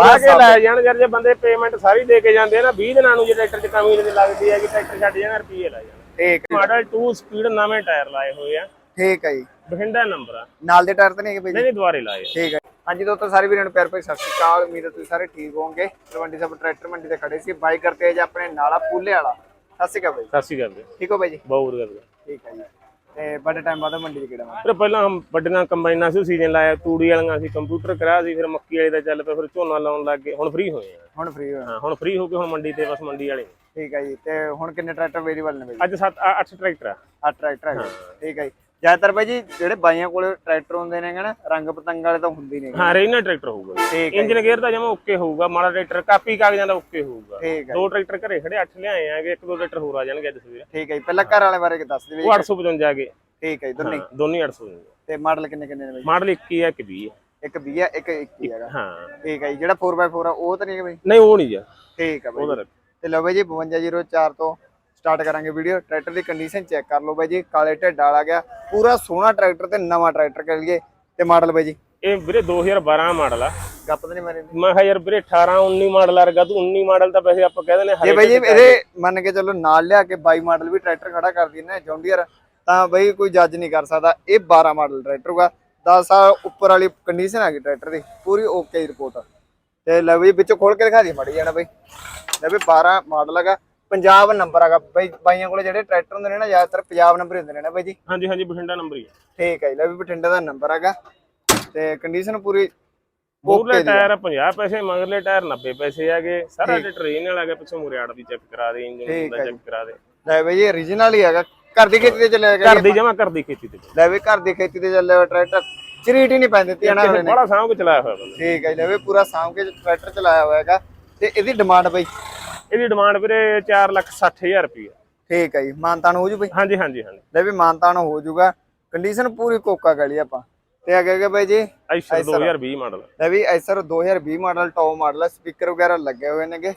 ਆ ਕੇ ਲੈ ਜਾਣ ਜਰ ਜੇ ਬੰਦੇ ਪੇਮੈਂਟ ਸਾਰੀ ਦੇ ਕੇ ਜਾਂਦੇ ਆ ਨਾ 20 ਦਿਨਾਂ ਨੂੰ ਜੇ ਟਰੈਕਟਰ 'ਚ ਕਮੀ ਨਹੀਂ ਲੱਗਦੀ ਹੈ ਕਿ ਟਰੈਕਟਰ ਛੱਡ ਜਾਣਾ ਰੁਪਏ ਲੈ ਜਾਣ। ਠੀਕ ਮਾਡਲ 2 ਸਪੀਡ ਨਵੇਂ ਟਾਇਰ ਲਾਏ ਹੋਏ ਆ। ਠੀਕ ਹੈ ਜੀ। ਬਠਿੰਡਾ ਨੰਬਰ ਆ। ਨਾਲ ਦੇ ਟਾਇਰ ਤਾਂ ਨਹੀਂ ਹੈਗੇ ਬਾਈ ਜੀ? ਨਹੀਂ ਨਹੀਂ ਦੁਬਾਰੇ ਲਾਏ ਆ। ਠੀਕ ਹੈ। ਹਾਂਜੀ ਦੋਸਤੋ ਸਾਰੇ ਵੀਰਾਂ ਨੂੰ ਪਿਆਰ ਭਰੀ ਸਤਿ ਸ਼੍ਰੀ ਅਕਾਲ। ਉਮੀਦ ਹੈ ਤੁਸੀਂ ਸਾਰੇ ਠੀਕ ਹੋਵੋਗੇ। ਤਲਵੰਡੀ ਸਾਹਿਬ ਟਰੈਕਟਰ ਮੰਡੀ ਤੇ ਖੜੇ ਸੀ। ਬਾਈ ਕਰਤੇ ਜੀ ਆਪਣੇ ਨਾਲਾ ਪੂਲੇ ਵਾਲਾ। ਸਤਿ ਸ਼੍ਰੀ ਅਕਾਲ ਬਾਈ। ਸਤਿ ਸ਼੍ਰੀ ਅਕਾਲ ਜੀ। ਠੀਕ ਹੋ ਬਾਈ ਜੀ? ਬਹੁਤ ਵਧੀਆ। ਠੀਕ ਹੈ ਜੀ। ਤੇ ਬੜੇ ਟਾਈਮ ਬਾਅਦ ਮੰਡੀ 'ਚ ਕਿਹੜਾ ਮਾਰਿਆ? ਫਿਰ ਪਹਿਲਾਂ ਹਮ ਵੱਡੀਆਂ ਕੰਬਾਈਨਾਂ ਸੀ ਸੀਜ਼ਨ ਲਾਇਆ ਤੂੜੀ ਵਾਲੀਆਂ ਸੀ ਕੰਪਿਊਟਰ ਕਰਾ ਸੀ ਫਿਰ ਮੱਕੀ ਵਾਲੇ ਦਾ ਚੱਲ ਪਿਆ ਫਿਰ ਝੋਨਾ ਲਾਉਣ ਲੱਗ ਗਏ। ਹੁਣ ਫ੍ਰੀ ਹੋਏ ਆ। ਹੁਣ ਫ੍ਰੀ ਹੋਇਆ ਹਾਂ ਹੁਣ ਫ੍ਰੀ ਹੋ ਕੇ ਹੁਣ ਮੰਡੀ ਤੇ ਬਸ ਮੰਡੀ ਵਾਲੇ। ਠੀਕ ਹੈ ਜੀ ਤੇ ਹੁਣ ਕਿੰਨੇ ਟਰੈਕਟਰ ਅਵੇਲੇਬਲ ਨੇ ਬਾਈ? ਅੱਜ 7 8 ਟਰੈਕਟਰ ਆ। ਆ ਟਰੈਕਟਰ ਹੈਗੇ ਠੀਕ ਹੈ ਜੀ। ਜ਼ਿਆਦਾਤਰ ਬਾਈ ਜੀ ਜਿਹੜੇ ਬਾਈਆਂ ਕੋਲ ਟਰੈਕਟਰ ਹੁੰਦੇ ਨੇ ਨਾ ਰੰਗ ਪਤੰਗ ਵਾਲੇ ਤਾਂ ਹੁੰਦੇ ਹੀ ਨੇ ਹਾਂ ਰੇਨਾ ਟਰੈਕਟਰ ਹੋਊਗਾ। ਠੀਕ ਹੈ ਇੰਜਨ ਗੇਅਰ ਦਾ ਜਮਾ ਓਕੇ ਹੋਊਗਾ ਮਾੜਾ ਟਰੈਕਟਰ ਕਾਪੀ ਕਾਗਜ਼ਾਂ ਦਾ ਓਕੇ ਹੋਊਗਾ। ਠੀਕ ਹੈ ਦੋ ਟਰੈਕਟਰ ਘਰੇ ਖੜੇ 8 ਲਿਆਏ ਆਗੇ ਇੱਕ ਦੋ ਟਰੈਕਟਰ ਹੋਰ ਆ ਜਾਣਗੇ ਅੱਜ ਸਵੇਰੇ। ਠੀਕ ਹੈ ਜੀ ਪਹਿਲਾਂ ਘਰ ਵਾਲੇ ਬਾਰੇ ਦੱਸ ਦਿਓ ਉਹ ਬਾਈ 855 ਆ ਗਏ ਠੀਕ ਹੈ ਦੋਨੇ। ਹਾਂ, ਦੋਨੇ 855 ਤੇ ਮਾਡਲ ਕਿੰਨੇ ਕਿੰਨੇ ਨੇ ਬਾਈ ਮਾਡਲ 21 ਆ ਕਿ 20 ਆ। ਇੱਕ 20 ਹੈ ਇੱਕ 21 ਹੈਗਾ। ਹਾਂ। ਠੀਕ ਹੈ ਜਿਹੜਾ 4x4 ਆ ਉਹ ਤਾਂ ਨਹੀਂ ਹੈ ਬਾਈ? ਨਹੀਂ ਉਹ ਨਹੀਂ ਜਾ ਠੀਕ ਹੈ ਬਾਈ ਉਹਦਾ ਤੇ ਲਓ ਬਾਈ ਜੀ 5204 ਤੋਂ ਸਟਾਰਟ ਕਰਾਂਗੇ ਵੀਡੀਓ। ਟਰੈਕਟਰ ਦੀ ਕੰਡੀਸ਼ਨ ਚੈੱਕ ਕਰ ਲਓ ਬਾਈ ਜੀ। ਕਾਲੇ ਢਿੱਡ ਵਾਲਾ ਗਿਆ। ਪੂਰਾ ਸੋਹਣਾ ਟਰੈਕਟਰ ਤੇ ਨਵਾਂ ਟਰੈਕਟਰ ਕਰ ਲਈਏ। ਤੇ ਮਾਡਲ ਬਾਈ ਜੀ? ਇਹ ਵੀਰੇ 2012 ਮਾਡਲ ਆ। ਗੱਪ ਤਾਂ ਨਹੀਂ ਮਾਰੀ ਮੈਂ ਕਿਹਾ ਯਾਰ ਵੀਰੇ 18 19 ਮਾਡਲ ਵਰਗਾ ਤੂੰ 19 ਮਾਡਲ ਤਾਂ ਵੈਸੇ ਆਪਾਂ ਕਹਿ ਦਿੰਦੇ ਜੇ ਬਾਈ ਜੀ ਇਹਦੇ ਮੰਨ ਕੇ ਚੱਲੋ ਨਾਲ ਲਿਆ ਕੇ 22 ਮਾਡਲ ਵੀ ਟਰੈਕਟਰ ਖੜਾ ਕਰ ਦਿੰਨੇ ਜੌਂਡੀਅਰ ਤਾਂ ਬਾਈ ਕੋਈ ਜੱਜ ਨਹੀਂ ਕਰ ਸਕਦਾ। ਇਹ 12 ਮਾਡਲ ਟਰੈਕਟਰ ਹੋਗਾ 10 ਸਾਲ ਉੱਪਰ ਵਾਲੀ ਕੰਡੀਸ਼ਨ ਆ ਗਈ ਟਰੈਕਟਰ ਦੀ। ਪੂਰੀ ਓਕੇ ਰਿਪੋਰਟ ਤੇ ਲੈ ਬਈ ਵਿੱਚੋਂ ਖੋਲ ਕੇ ਦਿਖਾ ਦੀ ਮੜੀ ਜਾਣਾ ਬਈ? ਲੈ ਬਈ 12 ਮਾਡਲ ਹੈਗਾ। ਪੰਜਾਬ ਨੰਬਰ ਹੈਗਾ ਬਈ ਬਾਈਆਂ ਕੋਲੇ ਜਿਹੜੇ ਟਰੈਕਟਰ ਹੁੰਦੇ ਨੇ ਨਾ ਜ਼ਿਆਦਾਤਰ ਪੰਜਾਬ ਨੰਬਰ ਹੁੰਦੇ ਨੇ ਨਾ ਬਾਈ ਜੀ? ਹਾਂਜੀ ਹਾਂਜੀ ਬਠਿੰਡਾ ਨੰਬਰ ਹੀ ਠੀਕ ਹੈ ਜੀ, ਲੈ ਵੀ ਬਠਿੰਡਾ ਦਾ ਨੰਬਰ ਹੈਗਾ। ਤੇ ਕੰਡੀਸ਼ਨ ਪੂਰੀ ਮੂਰਲੇ ਟਾਇਰ 50 ਪੈਸੇ ਮਗਰਲੇ ਟਾਇਰ 90 ਪੈਸੇ ਆਗੇ ਸਾਰਾ ਟ੍ਰੇਨ ਵਾਲਾ ਗਿਆ ਪਿੱਛੋਂ ਮੁਰਿਆੜ ਵੀ ਚੈੱਕ ਕਰਾ ਦੇ ਇੰਜਨ ਦਾ ਚੈੱਕ ਕਰਾ ਦੇ। ਲੈ ਬਈ ਇਹ origignal ਹੀ ਹੈਗਾ। ਘਰ ਦੀ ਖੇਤੀ ਤੇ ਚੱਲਿਆ ਹੈਗਾ ਘਰ ਦੀ ਜਮਾ ਕਰਦੀ ਖੇਤੀ ਤੇ ਲੈ ਵੀ ਘਰ ਦੀ ਖੇਤੀ ਤੇ ਚੱਲਿਆ ਟਰੈਕਟਰ। ਚਰੀਟ ਹੀ ਨਹੀਂ ਪੈਂਦੀ ਤੀ ਨਾ ਕਿਸੇ ਬੜਾ ਸਾਂਭ ਕੇ ਚਲਾਇਆ ਹੋਇਆ ਬੰਦਾ। ਠੀਕ ਹੈ ਜੀ, ਲੈ ਵੀ ਪੂਰਾ ਸਾਂਭ ਕੇ ਟਰੈਕਟਰ ਚਲਾਇਆ ਹੋਇਆ ਹੈਗਾ। ਤੇ ਇਹਦੀ ਡਿਮਾਂਡ ਬਈ? ਇਹਦੀ ਡਿਮਾਂਡ ਵੀਰੇ 4 ਲੱਖ 60000 ਰੁਪਏ ਠੀਕ ਹੈ ਜੀ ਮਾਨਤਾਨ ਹੋ ਜੂ ਬਈ? ਹਾਂਜੀ ਹਾਂਜੀ ਹਾਂਜੀ। ਲੈ ਵੀ ਮਾਨਤਾਨ ਹੋ ਜੂਗਾ। ਕੰਡੀਸ਼ਨ ਪੂਰੀ ਕੋਕਾ ਗਲੀ ਆਪਾਂ। ਤੇ ਅੱਗੇ ਅੱਗੇ ਬਾਈ ਜੀ? ਆਈਸ਼ਰ 2020 ਮਾਡਲ ਲੈ ਵੀ Acer 2020 model top model speaker ਵਗੈਰਾ ਲੱਗੇ ਹੋਏ ਨੇਗੇ।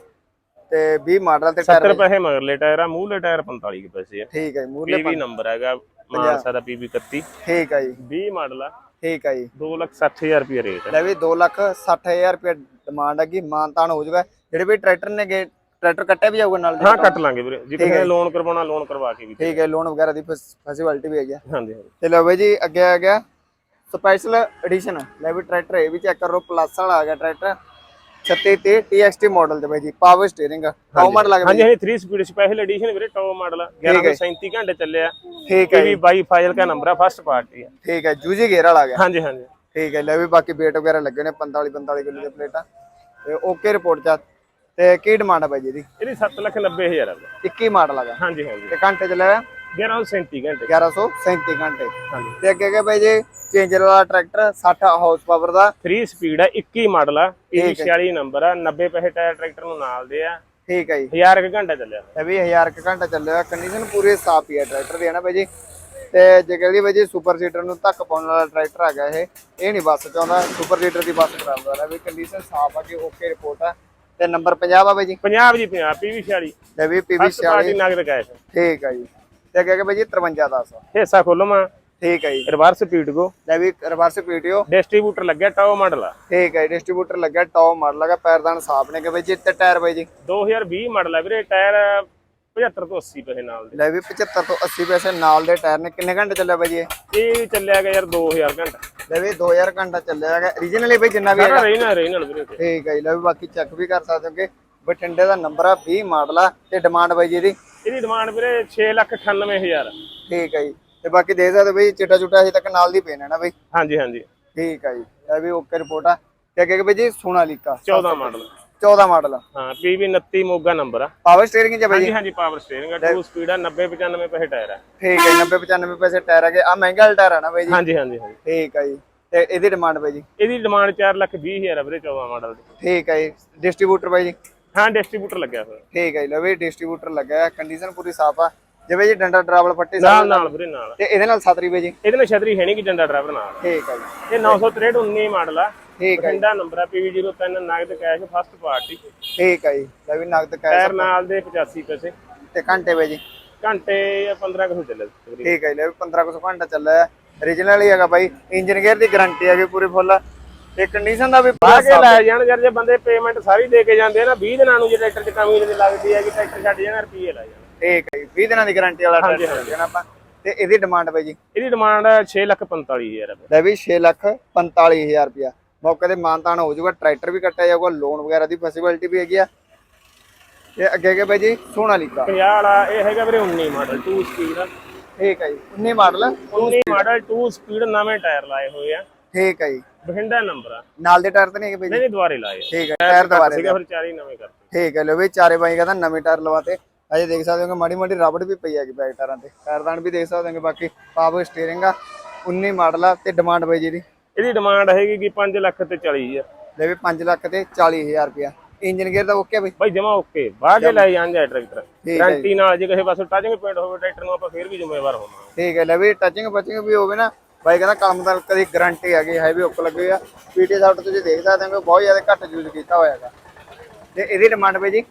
ਤੇ 20 ਮਾਡਲ ਤੇ ਟਾਇਰ 70 ਪੈਸੇ ਮਗਰਲੇ ਟਾਇਰ ਆ ਮੂਹਰਲੇ ਟਾਇਰ 45 ਕੇ ਪੈਸੇ ਆ। ਠੀਕ ਹੈ ਮੂਰਲੇ ਪੀਵੀ ਨੰਬਰ ਹੈਗਾ ਮਾਨਸਾ ਦਾ ਪੀਵੀ 31 ਠੀਕ ਹੈ ਜੀ। 20 ਮਾਡਲ ਆ। ਠੀਕ ਹੈ ਜੀ। 2 ਲੱਖ 60000 ਰੁਪਏ ਰੇਟ ਲੈ ਵੀ 2 ਲੱਖ 60000 ਰੁਪਏ ਡਿਮਾਂਡ ਹੈਗੀ ਮਾਨਤਾਨ ਹੋ ਜਾਊਗਾ ਜਿਹੜੇ ਵੀ ਟਰੈਕਟਰ ਨੇਗੇ ਟਰੈਕਟਰ ਕੱਟਿਆ ਵੀ ਜਾਊਗਾ ਨਾਲ ਹਾਂ ਕੱਟ ਲਾਂਗੇ ਵੀਰੇ। ਜੇ ਕਿਸੇ ਨੇ ਲੋਨ ਕਰਵਾਉਣਾ ਲੋਨ ਕਰਵਾ ਕੇ ਵੀ। ਠੀਕ ਹੈ ਲੋਨ ਵਗੈਰਾ ਦੀ ਫੈਸਿਲਿਟੀ ਵੀ ਹੈਗੀ। ਹਾਂਜੀ ਹਾਂਜੀ। ਤੇ ਲਓ ਬਾਈ ਜੀ ਅੱਗੇ ਆ ਗਿਆ ਸਪੈਸ਼ਲ ਐਡੀਸ਼ਨ ਲੈ ਵੀ ਟਰੈਕਟਰ ਇਹ ਵੀ ਚੈੱਕ ਕਰੋ ਪਲੱਸ ਵਾਲਾ ਆ ਗਿਆ ਟਰੈਕਟਰ। 36 ਤੇ TXT ਮਾਡਲ ਦੇ ਬਾਈ ਜੀ ਪਾਵਰ ਸਟੀਅਰਿੰਗ ਟੌਪ ਮਾਡਲ ਲੱਗ ਹਾਂਜੀ ਹਾਂਜੀ 3 ਸਪੀਡ ਸਪੈਸ਼ਲ ਐਡੀਸ਼ਨ ਵੀਰੇ ਟੌਪ ਮਾਡਲ 1137 ਘੰਟੇ ਚੱਲਿਆ ਠੀਕ ਹੈ ਪੀਵੀ 22 ਫਾਈਲ ਦਾ ਨੰਬਰ ਆ ਫਸਟ ਪਾਰਟੀ ਆ। ਠੀਕ ਹੈ ਜੂਜੀ ਗੇਅਰ ਵਾਲਾ ਆ ਗਿਆ। ਹਾਂਜੀ ਹਾਂਜੀ। ਠੀਕ ਹੈ ਲੈ ਵੀ ਬਾਕੀ ਵੇਟ ਵਗੈਰਾ ਲੱਗੇ ਨੇ 45 45 ਕਿਲੋ ਦੇ ਪਲੇਟਾਂ ਤੇ ਓਕੇ ਰਿਪੋਰਟ ਚ। ਤੇ ਕੀ ਡਿਮਾਂਡ ਹੈ ਬਾਈ ਜੀ ਦੀ ਇਹਦੀ 7 ਲੱਖ 90 ਹਜ਼ਾਰ ਆ। 21 ਮਾਡਲ ਹੈਗਾ ਹਾਂਜੀ ਹਾਂਜੀ। ਤੇ ਘੰਟੇ ਚ ਲਿਆ 1137 ਘੰਟੇ। 1137 ਘੰਟੇ। ਹਾਂਜੀ। ਤੇ ਅੱਗੇ ਅੱਗੇ ਬਾਈ ਜੀ ਚੇਂਜਰ ਵਾਲਾ ਟਰੈਕਟਰ 60 ਹਾਰਸ ਪਾਵਰ ਦਾ। 3 ਸਪੀਡ ਆ 21 ਮਾਡਲ ਆ। ਪੀਵੀ 46 ਨੰਬਰ ਆ 90 ਪੈਸੇ ਟਾਇਰ ਟਰੈਕਟਰ ਨੂੰ ਨਾਲ ਦੇ ਆ। ਠੀਕ ਹੈ ਜੀ। 1000 ਕੁ ਘੰਟਾ ਚੱਲਿਆ। ਇਹ ਵੀ 1000 ਕੁ ਘੰਟਾ ਚੱਲਿਆ। ਕੰਡੀਸ਼ਨ ਪੂਰੀ ਸਾਫ਼ ਹੀ ਹੈ ਟਰੈਕਟਰ ਦੀ ਹੈ ਨਾ ਬਾਈ ਜੀ? ਤੇ ਜੇ ਕਹਿੰਦੀ ਬਾਈ ਜੀ ਸੁਪਰ ਸੀਟਰ ਨੂੰ ਧੱਕ ਪਾਉਣ ਵਾਲਾ ਟਰੈਕਟਰ ਹੈਗਾ ਇਹ। ਇਹ ਨਹੀਂ ਬੱਸ ਚਾਹੁੰਦਾ ਸੁਪਰ ਸੀਟਰ ਦੀ ਬੱਸ ਕਰਾਉਂਦਾ ਵੀ ਕੰਡੀਸ਼ਨ ਸਾਫ਼ ਆ ਕਿ ਓਕੇ ਰਿਪੋਰਟ ਆ ਤੇ ਨੰਬਰ 50 ਆ ਬਾਈ ਜੀ? ਪੰਜਾਬ ਜੀ 50 ਪੀਵੀ 46 ਲੈ ਵੀ ਪੀਵੀ ਫਸਟ ਪਾਰਟੀ ਨਗਦ ਕੈਸ਼ ਠੀਕ ਹੈ ਜੀ। ਤੇ ਅੱਗੇ ਅੱਗੇ ਬਾਈ ਜੀ 53 10 ਹਿੱਸਾ ਖੋਲਮਾ ਠੀਕ ਹੈ ਜੀ। ਰਿਵਰਸ ਪੀਟਗੋ ਲੈ ਵੀ ਰਿਵਰਸ ਪੀਟੀਓ ਡਿਸਟ੍ਰੀਬਿਊਟਰ ਲੱਗਿਆ ਟਾਓ ਮਾਡਲ ਆ। ਠੀਕ ਹੈ ਡਿਸਟ੍ਰੀਬਿਊਟਰ ਲੱਗਿਆ ਟੌਪ ਮਾਡਲ ਹੈਗਾ ਪੈਰਦਾਨ ਸਾਫ਼ ਨੇ ਕਿ ਬਾਈ ਜੀ ਤੇ ਟਾਇਰ ਬਾਈ ਜੀ? 2020 ਮਾਡਲ ਆ ਵੀਰੇ ਟਾਇਰ 75 ਤੋਂ 80 ਪੈਸੇ ਨਾਲ ਦੇ। ਲੈ ਵੀ 75 ਤੋਂ 80 ਪੈਸੇ ਨਾਲ ਦੇ ਟਾਇਰ ਨੇ। ਕਿੰਨੇ ਘੰਟੇ ਚੱਲਿਆ ਬਾਈ ਜੀ ਇਹ? ਇਹ ਚੱਲਿਆ ਗਿਆ ਯਾਰ 2000 ਘੰਟਾ। ਲੈ ਵੀ 2000 ਘੰਟਾ ਚੱਲਿਆ ਹੈਗਾ। ਰੀਜਨਲੀ ਬਾਈ ਜਿੰਨਾ ਵੀ ਹੈਗਾ। ਰਹਿਣਾ ਰਹਿਣਾ ਵੀਰੇ। ਠੀਕ ਹੈ ਜੀ ਲੈ ਵੀ ਬਾਕੀ ਚੈੱਕ ਵੀ ਕਰ ਸਕਦੇ ਹੋ ਕਿ ਬਠਿੰਡੇ ਦਾ ਨੰਬਰ ਆ 20 ਮਾਡਲ ਆ ਤੇ ਡਿਮਾਂਡ ਬਾਈ ਜੀ ਦੀ ਇਹਦੀ ਡਿਮਾਂਡ ਵੀਰੇ 698000 ਠੀਕ ਹੈ ਜੀ। ਤੇ ਬਾਕੀ ਦੇ ਸਕਦੇ ਬਈ ਚਿੱਟਾ ਚੁੱਟਾ ਅਜੇ ਤੱਕ ਨਾਲ ਦੀ ਹੈ ਨਾ ਬਈ। ਹਾਂਜੀ ਹਾਂਜੀ। ਠੀਕ ਹੈ ਜੀ ਇਹ ਵੀ ਓਕੇ ਰਿਪੋਰਟ ਆ। ਤੇ ਅੱਗੇ ਬਈ ਜੀ ਸੋਨਾਲੀਕਾ। 14 ਮਾਡਲ 14 ਮਾਡਲ ਹਾਂ ਪੀਵੀ 29 ਮੋਗਾ ਨੰਬਰ ਆ। ਪਾਵਰ ਸਟੀਅਰਿੰਗ ਚ ਬਈ ਹਾਂਜੀ ਹਾਂਜੀ ਪਾਵਰ ਸਟੀਅਰਿੰਗ ਆ। 2 ਸਪੀਡ ਆ 90 95 ਪੈਸੇ ਟਾਇਰ ਆ। ਠੀਕ ਹੈ 90 95 ਪੈਸੇ ਟਾਇਰ ਹੈਗੇ ਆ ਮਹਿੰਗਾ ਟਾਇਰ ਆ ਨਾ ਬਈ ਜੀ? ਹਾਂਜੀ ਹਾਂਜੀ ਹਾਂਜੀ। ਠੀਕ ਹੈ ਜੀ। ਤੇ ਇਹਦੀ ਡਿਮਾਂਡ ਬਈ ਜੀ? ਇਹਦੀ ਡਿਮਾਂਡ 4 ਲੱਖ 20 ਹਜ਼ਾਰ ਆ ਵੀਰੇ 14 ਮਾਡਲ ਦੀ। ਠੀਕ ਹੈ ਜੀ। ਡਿਸਟ੍ਰੀਬਿਊਟਰ ਬਾਈ ਜੀ? ਹਾਂ ਡਿਸਟ੍ਰੀਬਿਊਟਰ ਲੱਗਿਆ ਹੋਇਆ। ਠੀਕ ਹੈ ਜੀ ਲਓ ਵੀ ਡਿਸਟ੍ਰੀਬਿਊਟਰ ਲੱਗਾ ਕੰਡੀਸ਼ਨ ਪੂਰੀ ਸਾਫ਼ ਆ। ਜਿਵੇਂ ਜੀ ਡੰਡਾ ਡਰਾਵਲ ਪੱਟੀ ਨਾਲ ਨਾਲ ਵੀਰੇ ਨਾਲ। ਤੇ ਇਹਦੇ ਨਾਲ ਸਤਰੀ ਬਈ ਜੀ? ਇਹਦੇ ਨਾਲ ਛਤਰੀ ਹੈ ਨਹੀਂ ਕਿ ਡੰਡਾ ਡਰਾਈਵਰ ਨਾਲ। ਠੀਕ ਹੈ ਜੀ। ਇਹ 963 19 ਮਾਡਲ ਆ। ਠੀਕ ਹੈ ਜੀ, ਬਠਿੰਡਾ ਨੰਬਰ ਆ PV03 ਨਗਦ ਕੈਸ਼ ਫਸਟ ਪਾਰਟੀ ਠੀਕ ਹੈ ਜੀ ਲੈ ਵੀ ਨਗਦ ਕੈਸ਼ ਟਾਇਰ ਨਾਲ ਦੇ 85 ਪੈਸੇ। ਤੇ ਘੰਟੇ ਬਈ ਜੀ। ਘੰਟੇ ਜਾਂ 15 ਕੁ ਚੱਲੇ ਤਕਰੀਬਨ। ਠੀਕ ਹੈ ਜੀ ਲੈ ਵੀ 1500 ਘੰਟਾ ਚੱਲਿਆ। ਹੈ origignal ਹੀ ਹੈਗਾ ਬਾਈ। ਇੰਜਨ ਗੇਅਰ ਦੀ ਗਾਰੰਟੀ ਹੈਗੀ ਪੂਰੀ ਫੁੱਲ ਤੇ ਕੰਡੀਸ਼ਨ ਦਾ ਵੀ ਪੂਰਾ ਕੇ ਲੈ ਜਾਣ ਯਾਰ ਜੇ ਬੰਦੇ ਪੇਮੈਂਟ ਸਾਰੀ ਦੇ ਕੇ ਜਾਂਦੇ ਆ ਨਾ 20 ਦਿਨਾਂ ਨੂੰ ਜੇ ਟਰੈਕਟਰ 'ਚ ਕਮੀ ਨਹੀਂ ਲੱਗਦੀ ਹੈਗੀ ਟਰੈਕਟਰ ਛੱਡ ਜਾਣਾ ਰੁਪਏ ਲੈ ਜਾਣ। ਠੀਕ ਹੈ ਜੀ 20 ਦਿਨਾਂ ਦੀ ਗਾਰੰਟੀ ਵਾਲਾ ਹਾਂਜੀ, ਟਰੈਕਟਰ ਦੇਣਾ ਆਪਾਂ। ਤੇ ਇਹਦੀ ਡਿਮਾਂਡ ਬਾਈ ਜੀ? ਇਹਦੀ ਡਿਮਾਂਡ 6 ਲੱਖ 45000 ਰੁਪਏ ਲੈ ਵੀ 6 ਲੱਖ 45000 ਰੁਪਿਆ ਮੌਕੇ ਤੇ ਮਾਨਤਾਨ ਹੋ ਜਾਊਗਾ ਟਰੈਕਟਰ ਵੀ ਕੱਟਿਆ ਜਾਊਗਾ ਲੋਨ ਵਗੈਰਾ ਦੀ ਫੈਸਿਲਿਟੀ ਵੀ ਹੈਗੀ ਆ। ਤੇ ਅੱਗੇ ਅੱਗੇ ਬਾਈ ਜੀ ਸੋਨਾਲੀਕਾ 50 ਵਾਲਾ ਇਹ ਹੈਗਾ ਵੀਰੇ 19 ਮਾਡਲ 2 ਸਪੀਡ ਠੀਕ ਹੈ ਜੀ 19 ਮਾਡਲ 19 ਮਾਡਲ 2 ਸਪੀਡ ਨਵੇਂ ਟਾਇਰ ਲਾਏ ਹੋਏ ਆ। ਠੀਕ ਹੈ ਜੀ। ਬਠਿੰਡਾ ਨੰਬਰ ਆ। ਨਾਲ ਦੇ ਟਾਇਰ ਤਾਂ ਨਹੀਂ ਹੈਗੇ ਬਾਈ ਨਹੀਂ ਦੁਬਾਰੇ ਲਾਏ। ਠੀਕ ਹੈ ਟਾਇਰ ਦੁਬਾਰੇ ਸੀਗਾ ਫਿਰ ਚਾਰੇ ਨਵੇਂ ਕਰਤੇ। ਠੀਕ ਹੈ ਲੋ ਵੀ ਚਾਰੇ ਬਾਈ ਕਹਿੰਦਾ ਨਵੇਂ ਟਾਇਰ ਲਵਾਤੇ ਅਜੇ ਦੇਖ ਸਕਦੇ ਹੋ ਮਾੜੀ ਮਾੜੀ ਰਬੜ ਵੀ ਪਈ ਹੈਗੀ ਬੈਕ ਟਾਇਰਾਂ ਤੇ। ਟਾਇਰਦਾਨ ਵੀ ਦੇਖ ਸਕਦੇ ਹੋ ਬਾਕੀ ਪਾਵਰ ਸਟੀਅਰਿੰਗ ਆ 19 ਮਾਡਲ ਆ ਤੇ ਡਿਮਾਂਡ ਬਾਈ ਜੀ ਦੀ। ਇਹਦੀ ਡਿਮਾਂਡ ਹੈਗੀ ਕਿ 5 ਲੱਖ ਤੇ 40000 ਲੈ ਵੀ 5 ਲੱਖ ਤੇ 40000 ਰੁਪਿਆ ਇੰਜਨ ਗੇਅਰ ਦਾ ਓਕੇ ਬਾਈ? ਬਾਈ ਜਮਾ ਓਕੇ ਬਾਹਰ ਕੇ ਲੈ ਜਾਂਦੇ ਟਰੈਕਟਰ ਗਾਰੰਟੀ ਨਾਲ ਜੇ ਕਿਸੇ ਪਾਸੋਂ ਟੱਚਿੰਗ ਪੁਆਇੰਟ ਹੋਵੇ ਟਰੈਕਟਰ ਨੂੰ ਆਪਾਂ ਫੇਰ ਵੀ ਜ਼ਿੰਮੇਵਾਰ ਹੋਵਾਂਗੇ। ਠੀਕ ਹੈ ਲੈ ਵੀ ਟੱਚਿੰਗ ਪਚਿੰਗ ਵੀ ਹੋਵੇ ਨਾ ਬਾਈ ਕਹਿੰਦਾ ਕਲਮ ਦਾ ਕਦੀ ਗਾਰੰਟੀ ਹੈਗੀ ਹੈ ਵੀ ਹੁੱਕ ਲੱਗੇ ਆ। ਪੀਟੀ ਸਾਫਟ ਤੁਸੀਂ ਦੇਖ ਸਕਦੇ ਹੋ ਬਹੁਤ ਜ਼ਿਆਦਾ ਘੱਟ ਯੂਜ਼ ਕੀਤਾ ਹੋਇਆ ਹੈਗਾ। ਤੇ ਇਹਦੀ ਡਿਮਾਂਡ ਬਾਈ ਜੀ?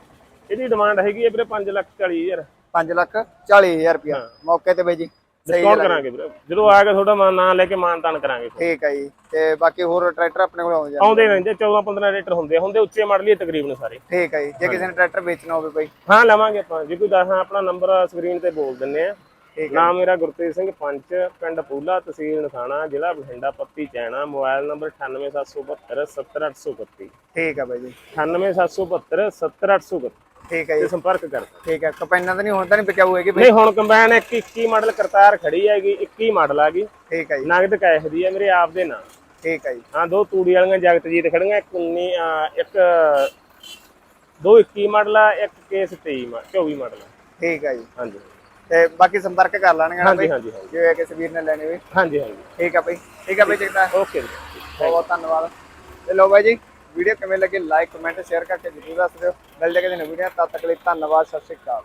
ਇਹਦੀ ਡਿਮਾਂਡ ਹੈਗੀ ਹੈ ਵੀਰੇ 5 ਲੱਖ 40000 5 ਲੱਖ 40000 ਰੁਪਿਆ ਮੌਕੇ ਤੇ ਬਾਈ ਜੀ। ਡਿਸਕਾਊਂਟ ਕਰਾਂਗੇ ਵੀਰੇ। ਜਦੋਂ ਆ ਕੇ ਤੁਹਾਡਾ ਨਾਂ ਲੈ ਕੇ ਮਾਨਤਾਨ ਕਰਾਂਗੇ ਠੀਕ ਹੈ ਜੀ। ਤੇ ਬਾਕੀ ਹੋਰ ਟਰੈਕਟਰ ਆਪਣੇ ਕੋਲ ਆਉਂਦੇ ਆਉਂਦੇ ਰਹਿੰਦੇ 14 15 ਰੇਟਰ ਹੁੰਦੇ ਆ, ਹੁੰਦੇ ਉੱਚੇ ਮਾਡਲ ਹੀ ਤਕਰੀਬਨ ਸਾਰੇ। ਠੀਕ ਹੈ ਜੀ। ਜੇ ਕਿਸੇ ਨੇ ਟਰੈਕਟਰ ਵੇਚਣਾ ਹੋਵੇ ਬਾਈ। ਹਾਂ ਲਵਾਂਗੇ ਆਪਾਂ। ਜੇ ਕੋਈ ਦੱਸਣਾ ਆਪਣਾ ਨੰਬਰ ਸਕਰੀਨ ਤੇ ਬੋਲ ਦਿੰਨੇ ਆ। ਨਾਮ ਮੇਰਾ ਗੁਰਤੇਜ ਸਿੰਘ ਪੰਚ ਪਿੰਡ ਪੂਲਾ ਤਹਿਸੀਲ ਨਥਾਣਾ ਜ਼ਿਲ੍ਹਾ ਬਠਿੰਡਾ ਪੱਤੀ ਚੈਣਾ ਮੋਬਾਈਲ ਨੰਬਰ 98772 70832 ਠੀਕ ਹੈ ਬਾਈ ਜੀ। 98772 70832 ਠੀਕ ਹੈ ਤੇ ਜੀ। ਸੰਪਰਕ ਕਰ ਠੀਕ ਹੈ ਕਪੈਨਾਂ ਤਾਂ ਨਹੀਂ ਹੁਣ ਤਾਂ ਨਹੀਂ ਹੋਏਗੀ ਬਾਈ। ਨਹੀਂ ਹੁਣ ਕੰਬਾਈਨ 21 ਮਾਡਲ ਕਰਤਾਰ ਖੜੀ ਹੈਗੀ 21 ਮਾਡਲ ਆ ਗਈ। ਠੀਕ ਹੈ ਜੀ। ਨਗਦ ਕੈਸ਼ ਦੀ ਹੈ ਮੇਰੇ ਆਪ ਦੇ ਨਾਂ। ਠੀਕ ਹੈ ਜੀ। ਹਾਂ ਦੋ ਤੂੜੀ ਵਾਲੀਆਂ ਜਗਤਜੀਤ ਖੜੀਆਂ ਇੱਕ 19 ਅਹ ਇੱਕ ਦੋ 21 ਮਾਡਲ ਆ ਇੱਕ ਕੇਸ 23 ਮਾ- 24 ਮਾਡਲ ਆ। ਠੀਕ ਹੈ ਜੀ। ਹਾਂਜੀ। ਤੇ ਬਾਕੀ ਸੰਪਰਕ ਕਰ ਲੈਣਗੇ ਨਾ ਹਾਂਜੀ ਬਾਈ? ਹਾਂਜੀ ਹਾਂਜੀ। ਜੇ ਕਿਸੇ ਵੀਰ ਨੇ ਲੈਣੇ ਹੋਵੇ ਹਾਂਜੀ ਹਾਂਜੀ। ਠੀਕ ਹੈ ਬਾਈ। ਠੀਕ ਹੈ ਬਾਈ ਜਗਤਾ ਓਕੇ ਜੀ। ਬਹੁਤ ਬਹੁਤ ਧੰਨਵਾਦ। ਤੇ ਲੋ ਬਾਈ ਜੀ ਵੀਡੀਓ ਕਿਵੇਂ ਲੱਗੀ ਲਾਈਕ ਕਮੈਂਟ ਸ਼ੇਅਰ ਕਰਕੇ ਜ਼ਰੂਰ ਦੱਸ ਦਿਓ। ਮਿਲਦੇ ਕਿਸੇ ਨਵੀਂ ਵੀਡੀਓ ਤਦ ਤੱਕ ਲਈ ਧੰਨਵਾਦ, ਸਤਿ ਸ਼੍ਰੀ ਅਕਾਲ।